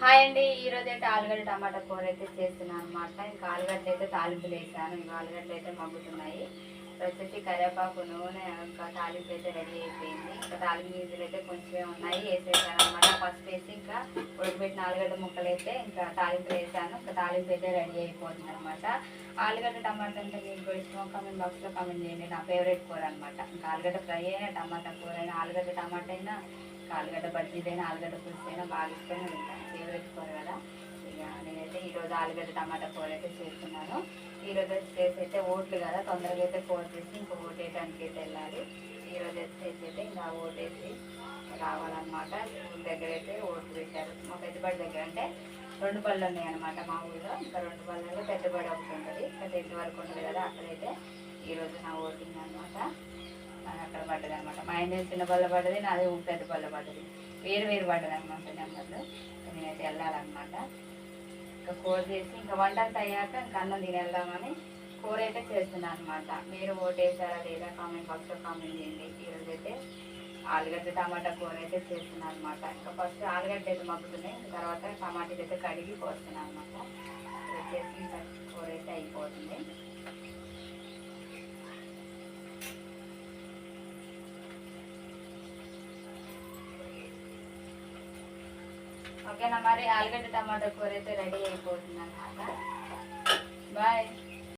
Hi అండి. ఈ రోజు అయితే ఆలుగడ్డ టమాటా కూర అయితే చేస్తున్నాను అనమాట ఇంకా ఆలుగడ్డ అయితే తాలింపులు వేసాను. ఇంకా ఆలుగడ్డలు అయితే మగ్గుతున్నాయి. వచ్చేసి కరివేపాకు నూనె ఇంకా తాలింపు అయితే రెడీ అయిపోయింది. ఇంకా తాలింపు గింజలు అయితే కొంచెమే ఉన్నాయి. వేసేసాను అనమాట ఫస్ట్ ఉడకబెట్టిన ఆలుగడ్డ ముక్కలు అయితే ఇంకా తాలింపు వేసాను. ఇంకా తాలింపు అయితే రెడీ అయిపోతుంది అనమాట ఆలుగడ్డ టమాటా అంటే మీకు కూడా ఇష్టం కామెంట్ బాక్స్లో కామెంట్ చేయండి. నా ఫేవరెట్ కూర అనమాట ఇంకా ఆలుగడ్డ ఫ్రై అయినా టమాటా కూర అయినా ఆలుగడ్డ టమాటా అయినా ఆలుగడ్డ బజ్జీదైనా ఆలుగడ్డ పులుసు అయినా బాగా ఇష్టంగా తింటాను. ఫేవరెట్ కూర కదా. ఇక నేనైతే ఈరోజు ఆలుగడ్డ టమాటా కూర అయితే చేస్తున్నాను. ఈరోజు వచ్చేసి అయితే ఓట్లు కదా. తొందరగా అయితే కూర చేసి ఇంకా ఓటు వేయడానికి అయితే వెళ్ళాలి ఈరోజు వచ్చేసి అయితే ఇంకా ఓటేసి రావాలన్నమాట ఊరి దగ్గర అయితే ఓట్లు పెట్టారు. మా పెద్దబడి దగ్గర అంటే రెండు పళ్ళు ఉన్నాయి అనమాట మా ఊళ్ళో ఇంకా రెండు పళ్ళలో పెద్దబడి ఒకటి ఉంటుంది. ఇంకా టెన్త్ వరకు ఉంటుంది కదా అక్కడైతే ఈరోజు నా ఓటింగ్ అనమాట అక్కడ పడ్డది అనమాట మా ఆయన చిన్న బల్ల పడ్డది నాది పెద్ద బల్ల పడ్డది. వేరు వేరు పడ్డది అనమాట నెంబర్లు నేనైతే వెళ్ళాలన్నమాట. ఇంకా కూర చేసి ఇంకా వంట అంతా అయ్యాక ఇంకా అన్నం తిని వెళ్దామని కూర అయితే చేస్తున్నాను అనమాట మీరు ఓటేసారా లేదా కామెంట్ బాక్స్లో కామెంట్ చేయండి. ఈరోజైతే అయితే ఆలుగడ్డ టమాటా కూర అయితే చేస్తున్నాను అనమాట ఇంకా ఫస్ట్ ఆలుగడ్డ అయితే మగ్గుతున్నాయి. తర్వాత టమాటాలు అయితే కడిగి పోస్తున్నాను అనమాట వచ్చేసి కూర అయితే అయిపోతుంది. ఓకేనా మరి? ఆలుగడ్డ టమాటా కూర అయితే రెడీ అయిపోతుంది అనమాట బాయ్.